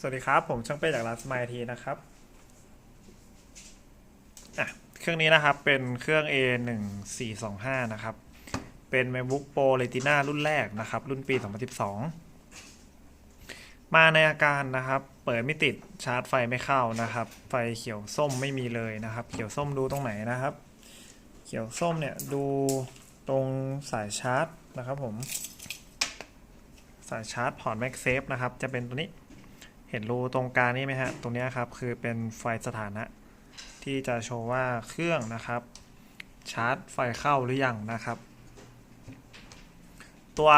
สวัสดีครับ ผมช่างเป้จากร้านสมายทีนะครับ เครื่องนี้นะครับเป็นเครื่อง A 1 4 2 5นะครับ เป็น MacBook Pro Retina รุ่นแรกนะครับ รุ่นปี 2012 มาในอาการนะครับ เปิดไม่ติดชาร์จไฟไม่เข้านะครับ ไฟเขียวส้มไม่มีเลยนะครับ เขียวส้มดูตรงไหนนะครับ เขียวส้มเนี่ยดูตรงสายชาร์จนะครับผม สายชาร์จพอร์ต MagSafe นะครับ จะเป็นตัวนี้ เห็นรูตรงกลางนี้ไหมฮะ ตรงนี้ครับคือเป็นไฟสถานะ ที่จะโชว์ว่าเครื่องนะครับ ชาร์จไฟเข้าหรือยังนะครับ ตัว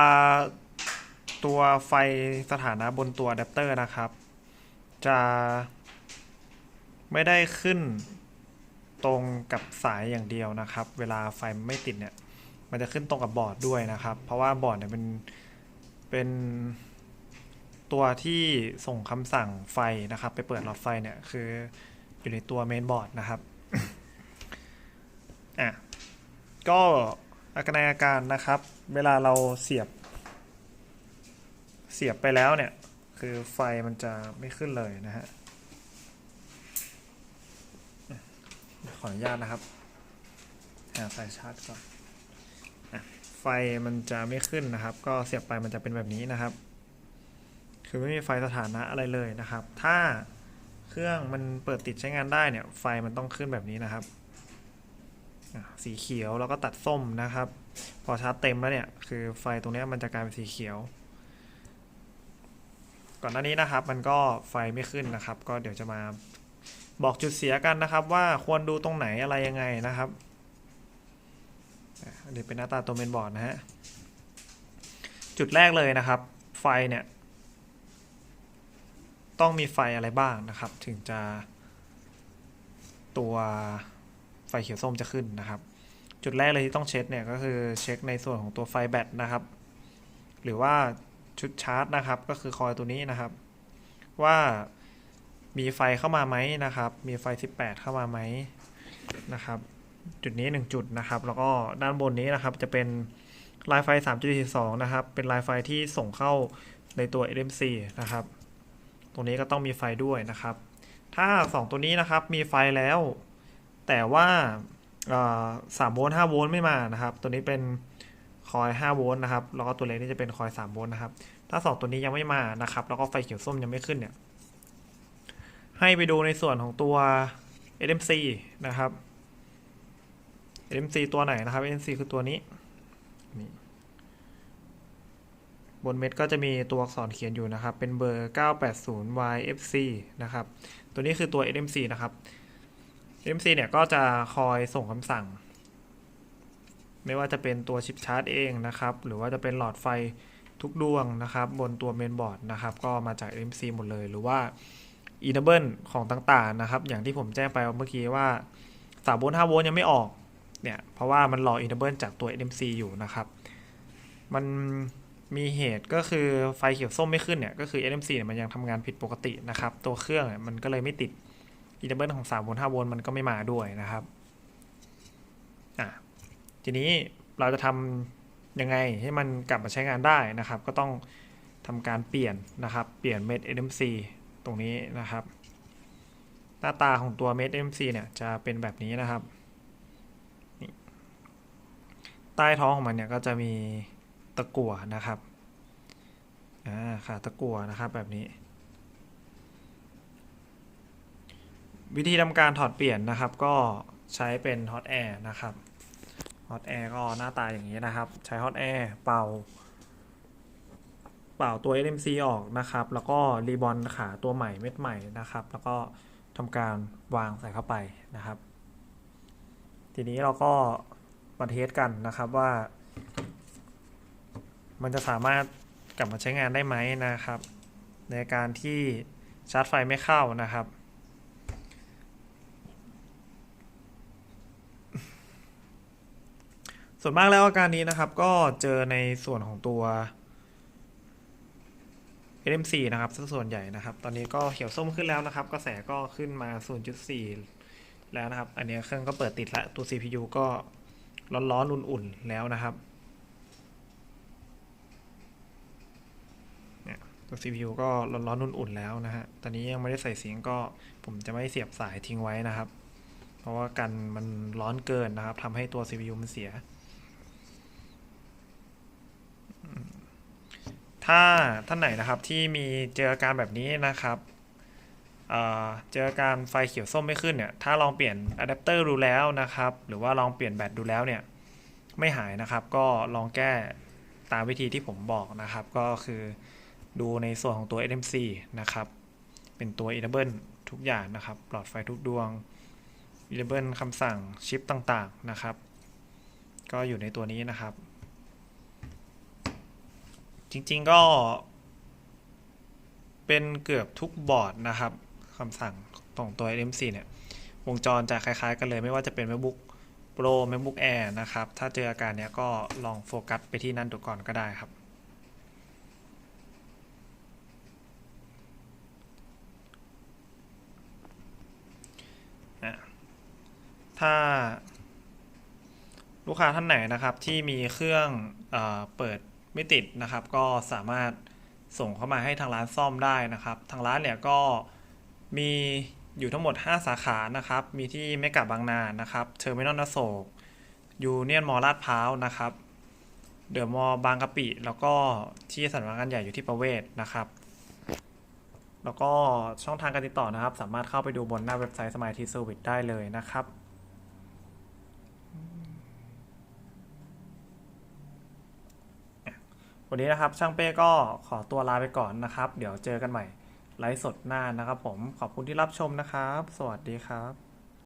ตัวไฟสถานะบนตัวอะแดปเตอร์นะครับ จะไม่ได้ขึ้นตรงกับสายอย่างเดียวนะครับ เวลาไฟไม่ติดเนี่ย มันจะขึ้นตรงกับบอร์ดด้วยนะครับ เพราะว่าบอร์ดเนี่ยเป็นเป็น ตัวที่ส่งคำสั่งไฟนะครับ ไปเปิดหลอดไฟเนี่ยคืออยู่ในตัวเมนบอร์ดนะครับอะก็อาการในอาการนะครับ เวลาเราเสียบ เสียบไปแล้วเนี่ย คือไฟมันจะไม่ขึ้นเลยนะฮะขออนุญาตนะครับหาสายชาร์จก่อนอไฟมันจะไม่ขึ้นนะครับ ก็เสียบไปมันจะเป็นแบบนี้นะครับ คือไม่มีไฟสถานะอะไรเลยนะครับ ถ้าเครื่องมันเปิดติดใช้งานได้เนี่ย ไฟมันต้องขึ้นแบบนี้นะครับ สีเขียวแล้วก็ตัดส้มนะครับ พอชาร์จเต็มแล้วเนี่ย คือไฟตรงนี้มันจะกลายเป็นสีเขียว ก่อนหน้านี้นะครับ มันก็ไฟไม่ขึ้นนะครับ ก็เดี๋ยวจะมาบอกจุดเสียกันนะครับ ว่าควรดูตรงไหนอะไรยังไงนะครับอะอันนี้เป็นหน้าตาตัวเมนบอร์ดนะฮะ จุดแรกเลยนะครับ ไฟเนี่ย ต้องมีไฟอะไรบ้างนะครับ ถึงจะตัวไฟเขียวส้มจะขึ้นนะครับ จุดแรกเลยที่ต้องเช็คเนี่ยก็คือเช็คในส่วนของตัวไฟแบตนะครับ หรือว่าชุดชาร์จนะครับ ก็คือคอยตัวนี้นะครับ ว่ามีไฟเข้ามาไหมนะครับ มีไฟ 18 เข้ามาไหมนะครับ จุดนี้ 1 จุดนะครับ แล้วก็ด้านบนนี้นะครับจะเป็นลายไฟ 3.42 นะครับ เป็นลายไฟที่ส่งเข้าในตัว NMC นะครับ ตรงนี้ก็ต้องมีไฟด้วยนะครับ ถ้า 2 ตัวนี้นะครับมีไฟแล้ว แต่ว่าสามโวลต์ห้าโวลต์ไม่มานะครับ ตัวนี้เป็นคอย5โวลต์นะครับ แล้วก็ตัวเล็กนี่จะเป็นคอย3โวลต์นะครับ ถ้า 2 ตัวนี้ยังไม่มานะครับ แล้วก็ไฟเขียวส้มยังไม่ขึ้นเนี่ย ให้ไปดูในส่วนของตัว NMC นะครับ NMC ตัวไหนนะครับ NMC คือตัวนี้นี่ บนเม็ดก็จะมีตัวอักษรเขียนอยู่นะครับ เป็นเบอร์ 980YFC นะครับ ตัวนี้คือตัว NMC นะครับ NMC เนี่ยก็จะคอยส่งคำสั่ง ไม่ว่าจะเป็นตัวชิปชาร์จเองนะครับ หรือว่าจะเป็นหลอดไฟทุกดวงนะครับ บนตัวเมนบอร์ดนะครับ ก็มาจาก NMC หมดเลย หรือว่า Enable ของต่างๆนะครับ อย่างที่ผมแจ้งไปเมื่อกี้ว่า3โวลต์5โวลต์ยังไม่ออกเนี่ย เพราะว่ามันรอ Enable จากตัว NMC อยู่นะครับ มัน มีเหตุก็คือไฟเขียวส้มไม่ขึ้นเนี่ยก็คือ NMC เนี่ยมันยังทำงานผิดปกตินะครับ ตัวเครื่องเนี่ยมันก็เลยไม่ติดอินเทอร์เบิลของ3โวลต์5โวลต์มันก็ไม่มาด้วยนะครับอะทีนี้เราจะทำยังไงให้มันกลับมาใช้งานได้นะครับ ก็ต้องทำการเปลี่ยนนะครับ เปลี่ยนเม็ด NMC ตรงนี้นะครับ หน้าตาของตัวเม็ด NMC เนี่ยจะเป็นแบบนี้นะครับใต้ท้องของมันเนี่ยก็จะมี ตะกั่วนะครับอ่าขาตะกั่วนะครับแบบนี้ วิธีทำการถอดเปลี่ยนนะครับก็ใช้เป็นฮอตแอร์นะครับฮอตแอร์ก็หน้าตาอย่างนี้นะครับ ใช้ฮอตแอร์เป่า เป่าตัว NMC ออกนะครับ แล้วก็รีบอนขาตัวใหม่เม็ดใหม่นะครับ แล้วก็ทำการวางใส่เข้าไปนะครับ ทีนี้เราก็มาเทสกันนะครับว่า มันจะสามารถกลับมาใช้งานได้ไหมนะครับ ในการที่ชาร์จไฟไม่เข้านะครับ ส่วนมากแล้วอาการนี้นะครับก็เจอในส่วนของตัว NMC นะครับสส่วนใหญ่นะครับ ตอนนี้ก็เขียวส้มขึ้นแล้วนะครับ กระแสก็ขึ้นมา 0.4 แล้วนะครับ อันนี้เครื่องก็เปิดติดแล้วตัว CPU ก็ร้อนๆอุ่นๆแล้วนะครับ ส ตัว CPU ก็ร้อนๆอุ่นๆแล้วนะฮะ ตอนนี้ยังไม่ได้ใส่เสียงก็ผมจะไม่เสียบสายทิ้งไว้นะครับ เพราะว่ากันมันร้อนเกินนะครับทำให้ตัว CPU มันเสีย ถ้าท่านไหนนะครับที่มีเจออาการแบบนี้นะครับเเจออาการไฟเขียวส้มไม่ขึ้นเนี่ย ถ้าลองเปลี่ยนอะแดปเตอร์ดูแล้วนะครับ หรือว่าลองเปลี่ยนแบตดูแล้วเนี่ย ไม่หายนะครับ ก็ลองแก้ตามวิธีที่ผมบอกนะครับ ก็คือ ดูในส่วนของตัว NMC นะครับ เป็นตัว Enable ทุกอย่างนะครับ หลอดไฟทุกดวง Enable คำสั่งชิปต่างๆนะครับ ก็อยู่ในตัวนี้นะครับ จริงๆก็ เป็นเกือบทุกบอร์ดนะครับคำสั่งของตัว NMC เนี่ยวงจรจะคล้ายๆ กันเลยไม่ว่าจะเป็น MacBook Pro MacBook Air นะครับ ถ้าเจออาการเนี้ยก็ลองโฟกัสไปที่นั่นดูก่อนก็ได้ครับ ถ้า ลูกค้าท่านไหนนะครับที่มีเครื่องเอเปิดไม่ติดนะครับ ก็สามารถส่งเข้ามาให้ทางร้านซ่อมได้นะครับ ทางร้านเนี่ยก็มีอยู่ทั้งหมด 5 สาขานะครับ มีที่เมกะบางนานะครับเทอร์มินอลนโศกยูเนียนมอลาดพร้าวนะครับเดอะมอลบางกะปิ แล้วก็ที่สำนักงานใหญ่อยู่ที่ประเวศนะครับ แล้วก็ช่องทางการติดต่อนะครับ สามารถเข้าไปดูบนหน้าเว็บไซต์ Smart T Service ได้เลยนะครับ วันนี้นะครับช่างเป้ก็ขอตัวลาไปก่อนนะครับ เดี๋ยวเจอกันใหม่ไลฟ์สดหน้านะครับผมขอบคุณที่รับชมนะครับ สวัสดีครับ